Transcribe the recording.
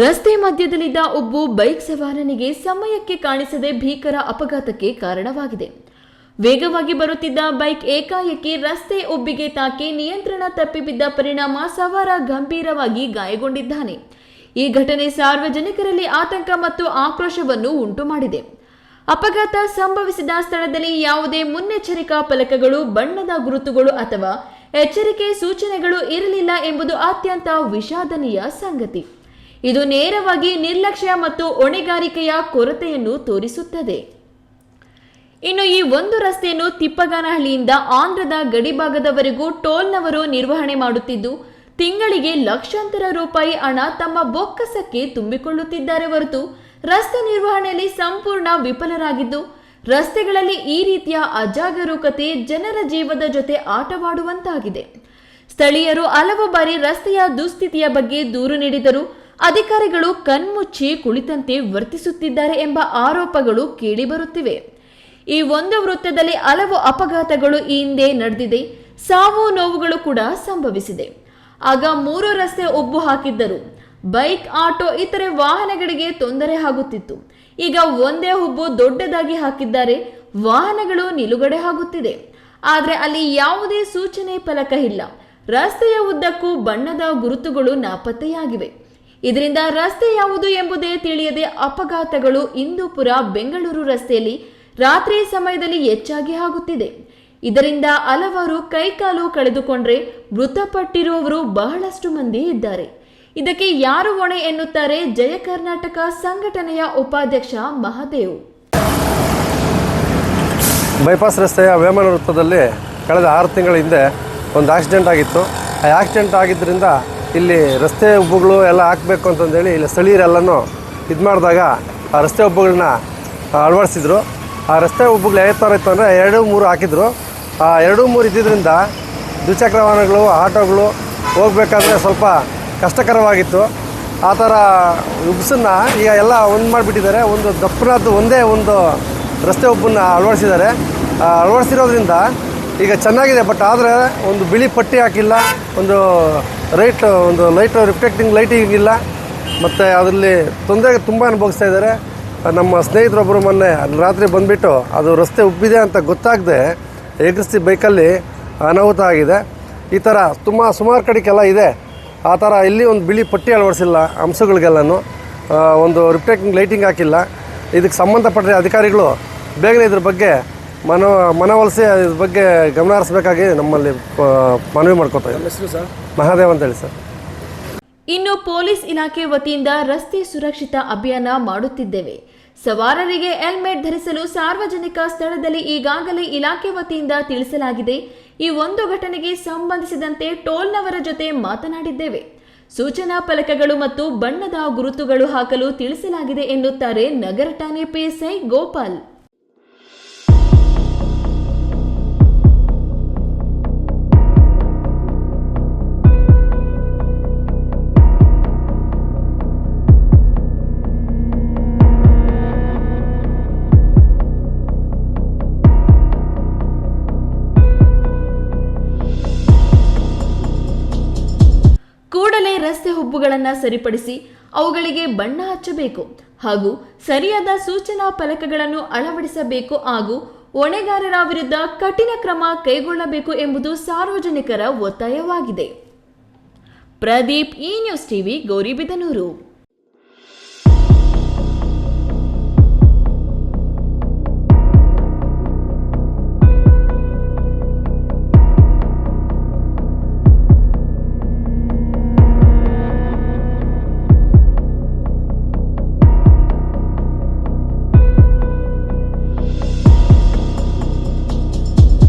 ರಸ್ತೆ ಮಧ್ಯದಲ್ಲಿದ್ದ ಒಬ್ಬ ಬೈಕ್ ಸವಾರನಿಗೆ ಸಮಯಕ್ಕೆ ಕಾಣಿಸದೆ ಭೀಕರ ಅಪಘಾತಕ್ಕೆ ಕಾರಣವಾಗಿದೆ. ವೇಗವಾಗಿ ಬರುತ್ತಿದ್ದ ಬೈಕ್ ಏಕಾಏಕಿ ರಸ್ತೆ ಒಬ್ಬಿಗೆ ತಾಕಿ ನಿಯಂತ್ರಣ ತಪ್ಪಿ ಬಿದ್ದ ಪರಿಣಾಮ ಸವಾರ ಗಂಭೀರವಾಗಿ ಗಾಯಗೊಂಡಿದ್ದಾನೆ. ಈ ಘಟನೆ ಸಾರ್ವಜನಿಕರಲ್ಲಿ ಆತಂಕ ಮತ್ತು ಆಕ್ರೋಶವನ್ನು ಉಂಟು ಮಾಡಿದೆ. ಅಪಘಾತ ಸಂಭವಿಸಿದ ಸ್ಥಳದಲ್ಲಿ ಯಾವುದೇ ಮುನ್ನೆಚ್ಚರಿಕಾ ಫಲಕಗಳು, ಬಣ್ಣದ ಗುರುತುಗಳು ಅಥವಾ ಎಚ್ಚರಿಕೆ ಸೂಚನೆಗಳು ಇರಲಿಲ್ಲ ಎಂಬುದು ಅತ್ಯಂತ ವಿಷಾದನೀಯ ಸಂಗತಿ. ಇದು ನೇರವಾಗಿ ನಿರ್ಲಕ್ಷ್ಯ ಮತ್ತು ಹೊಣೆಗಾರಿಕೆಯ ಕೊರತೆಯನ್ನು ತೋರಿಸುತ್ತದೆ. ಇನ್ನು ಈ ಒಂದು ರಸ್ತೆಯನ್ನು ತಿಪ್ಪಗಾನಹಳ್ಳಿಯಿಂದ ಆಂಧ್ರದ ಗಡಿಭಾಗದವರೆಗೂ ಟೋಲ್ನವರು ನಿರ್ವಹಣೆ ಮಾಡುತ್ತಿದ್ದು, ತಿಂಗಳಿಗೆ ಲಕ್ಷಾಂತರ ರೂಪಾಯಿ ಹಣ ತಮ್ಮ ಬೊಕ್ಕಸಕ್ಕೆ ತುಂಬಿಕೊಳ್ಳುತ್ತಿದ್ದಾರೆ ಹೊರತು ರಸ್ತೆ ನಿರ್ವಹಣೆಯಲ್ಲಿ ಸಂಪೂರ್ಣ ವಿಫಲರಾಗಿದ್ದು, ರಸ್ತೆಗಳಲ್ಲಿ ಈ ರೀತಿಯ ಅಜಾಗರೂಕತೆ ಜನರ ಜೀವದ ಜೊತೆ ಆಟವಾಡುವಂತಾಗಿದೆ. ಸ್ಥಳೀಯರು ಹಲವು ಬಾರಿ ರಸ್ತೆಯ ದುಸ್ಥಿತಿಯ ಬಗ್ಗೆ ದೂರು ನೀಡಿದರೂ ಅಧಿಕಾರಿಗಳು ಕಣ್ಮುಚ್ಚಿ ಕುಳಿತಂತೆ ವರ್ತಿಸುತ್ತಿದ್ದಾರೆ ಎಂಬ ಆರೋಪಗಳು ಕೇಳಿಬರುತ್ತಿವೆ. ಈ ಒಂದು ವೃತ್ತದಲ್ಲಿ ಹಲವು ಅಪಘಾತಗಳು ಈ ಹಿಂದೆ ನಡೆದಿದೆ. ಸಾವು ನೋವುಗಳು ಕೂಡ ಸಂಭವಿಸಿದೆ. ಆಗ ಮೂರು ರಸ್ತೆ ಒಬ್ಬು ಹಾಕಿದ್ದರು. ಬೈಕ್, ಆಟೋ, ಇತರೆ ವಾಹನಗಳಿಗೆ ತೊಂದರೆ ಆಗುತ್ತಿತ್ತು. ಈಗ ಒಂದೇ ಹುಬ್ಬು ದೊಡ್ಡದಾಗಿ ಹಾಕಿದ್ದಾರೆ. ವಾಹನಗಳು ನಿಲುಗಡೆ ಆಗುತ್ತಿದೆ. ಆದರೆ ಅಲ್ಲಿ ಯಾವುದೇ ಸೂಚನೆ ಫಲಕ ಇಲ್ಲ. ರಸ್ತೆಯ ಉದ್ದಕ್ಕೂ ಬಣ್ಣದ ಗುರುತುಗಳು ನಾಪತ್ತೆಯಾಗಿವೆ. ಇದರಿಂದ ರಸ್ತೆ ಯಾವುದು ಎಂಬುದೇ ತಿಳಿಯದೆ ಅಪಘಾತಗಳು ಇಂದೂಪುರ ಬೆಂಗಳೂರು ರಸ್ತೆಯಲ್ಲಿ ರಾತ್ರಿ ಸಮಯದಲ್ಲಿ ಹೆಚ್ಚಾಗಿ ಆಗುತ್ತಿದೆ. ಇದರಿಂದ ಹಲವರು ಕೈಕಾಲು ಕಳೆದುಕೊಂಡ್ರೆ ಮೃತಪಟ್ಟಿರುವವರು ಬಹಳಷ್ಟು ಮಂದಿ ಇದ್ದಾರೆ. ಇದಕ್ಕೆ ಯಾರು ಹೊಣೆ ಎನ್ನುತ್ತಾರೆ ಜಯ ಕರ್ನಾಟಕ ಸಂಘಟನೆಯ ಉಪಾಧ್ಯಕ್ಷ ಮಹದೇವ್. ಬೈಪಾಸ್ ರಸ್ತೆಯ ವೇಮನ ವೃತ್ತದಲ್ಲಿ ಕಳೆದ ಆರು ತಿಂಗಳ ಹಿಂದೆ ಒಂದು ಆಕ್ಸಿಡೆಂಟ್ ಆಗಿತ್ತು. ಆ ಆಕ್ಸಿಡೆಂಟ್ ಆಗಿದ್ದರಿಂದ ಇಲ್ಲಿ ರಸ್ತೆ ಉಬ್ಬುಗಳು ಎಲ್ಲ ಹಾಕಬೇಕು ಅಂತಂದೇಳಿ ಇಲ್ಲಿ ಸ್ಥಳೀಯರೆಲ್ಲನೂ ಇದು ಮಾಡಿದಾಗ ಆ ರಸ್ತೆ ಉಬ್ಬುಗಳನ್ನ ಅಳವಡಿಸಿದ್ರು. ಆ ರಸ್ತೆ ಉಬ್ಬುಗಳು ಯಾವ ಥರ ಇತ್ತು ಅಂದರೆ ಎರಡು ಮೂರು ಹಾಕಿದ್ರು. ಆ ಎರಡು ಮೂರು ಇದ್ದಿದ್ದರಿಂದ ದ್ವಿಚಕ್ರ ವಾಹನಗಳು, ಆಟೋಗಳು ಹೋಗ್ಬೇಕಾದ್ರೆ ಸ್ವಲ್ಪ ಕಷ್ಟಕರವಾಗಿತ್ತು. ಆ ಥರ ಉಬ್ಸನ್ನ ಈಗ ಎಲ್ಲ ಒಂದು ಮಾಡಿಬಿಟ್ಟಿದ್ದಾರೆ. ಒಂದು ದಪ್ಪನದ್ದು ಒಂದೇ ಒಂದು ರಸ್ತೆ ಉಬ್ಬನ್ನ ಅಳವಡಿಸಿದ್ದಾರೆ. ಅಳವಡಿಸಿರೋದ್ರಿಂದ ಈಗ ಚೆನ್ನಾಗಿದೆ, ಬಟ್ ಆದರೆ ಒಂದು ಬಿಳಿ ಪಟ್ಟಿ ಹಾಕಿಲ್ಲ, ಒಂದು ರೈಟ್ ಒಂದು ಲೈಟ್ ರಿಫ್ಲೆಕ್ಟಿಂಗ್ ಲೈಟಿಂಗ್ ಇಲ್ಲ ಮತ್ತು ಅದರಲ್ಲಿ ತೊಂದರೆ ತುಂಬ ಅನುಭವಿಸ್ತಾ ಇದ್ದಾರೆ. ನಮ್ಮ ಸ್ನೇಹಿತರೊಬ್ಬರು ಮೊನ್ನೆ ಅಲ್ಲಿ ರಾತ್ರಿ ಬಂದುಬಿಟ್ಟು ಅದು ರಸ್ತೆ ಉಬ್ಬಿದೆ ಅಂತ ಗೊತ್ತಾಗದೆ ಎಗರಿಸಿ ಬೈಕಲ್ಲಿ ಅನಾಹುತ ಆಗಿದೆ. ಈ ಥರ ತುಂಬ ಸುಮಾರು ಕಡೆಗೆಲ್ಲ ಇದೆ. ಆ ಥರ ಇಲ್ಲಿ ಒಂದು ಬಿಳಿ ಪಟ್ಟಿ ಅಳವಡಿಸಿಲ್ಲ ಅಂಶಗಳಿಗೆಲ್ಲನೂ. ಒಂದು ರಿಫ್ಲೆಕ್ಟಿಂಗ್ ಲೈಟಿಂಗ್ ಹಾಕಿಲ್ಲ. ಇದಕ್ಕೆ ಸಂಬಂಧಪಟ್ಟ ಅಧಿಕಾರಿಗಳು ಬೇಗನೆ ಇದ್ರ ಬಗ್ಗೆ ಮನೋ ಮನವೊಲಿಸಿ ಇದ್ರ ಬಗ್ಗೆ ಗಮನ ಹರಿಸಬೇಕಾಗಿ ನಮ್ಮಲ್ಲಿ ಮನವಿ ಮಾಡ್ಕೋತಾ ಇದ್ದೀವಿ ಮಹಾದೇವ್ ಅಂತೇಳಿ ಸರ್. ಇನ್ನು ಪೊಲೀಸ್ ಇಲಾಖೆ ವತಿಯಿಂದ ರಸ್ತೆ ಸುರಕ್ಷಿತ ಅಭಿಯಾನ ಮಾಡುತ್ತಿದ್ದೇವೆ. ಸವಾರರಿಗೆ ಹೆಲ್ಮೆಟ್ ಧರಿಸಲು ಸಾರ್ವಜನಿಕ ಸ್ಥಳದಲ್ಲಿ ಈಗಾಗಲೇ ಇಲಾಖೆ ವತಿಯಿಂದ ತಿಳಿಸಲಾಗಿದೆ. ಈ ಒಂದು ಘಟನೆಗೆ ಸಂಬಂಧಿಸಿದಂತೆ ಟೋಲ್ನವರ ಜೊತೆ ಮಾತನಾಡಿದ್ದೇವೆ. ಸೂಚನಾ ಫಲಕಗಳು ಮತ್ತು ಬಣ್ಣದ ಗುರುತುಗಳು ಹಾಕಲು ತಿಳಿಸಲಾಗಿದೆ ಎನ್ನುತ್ತಾರೆ ನಗರ ಠಾಣೆ ಪಿಎಸ್ಐ ಗೋಪಾಲ್. ಹುಬ್ಬುಗಳನ್ನು ಸರಿಪಡಿಸಿ ಅವುಗಳಿಗೆ ಬಣ್ಣ ಹಚ್ಚಬೇಕು ಹಾಗೂ ಸರಿಯಾದ ಸೂಚನಾ ಫಲಕಗಳನ್ನು ಅಳವಡಿಸಬೇಕು ಹಾಗೂ ಹೊಣೆಗಾರರ ವಿರುದ್ಧ ಕಠಿಣ ಕ್ರಮ ಕೈಗೊಳ್ಳಬೇಕು ಎಂಬುದು ಸಾರ್ವಜನಿಕರ ಒತ್ತಾಯವಾಗಿದೆ. ಪ್ರದೀಪ್ ಈ ನ್ಯೂಸ್ ಟಿವಿ ಗೌರಿಬಿದನೂರು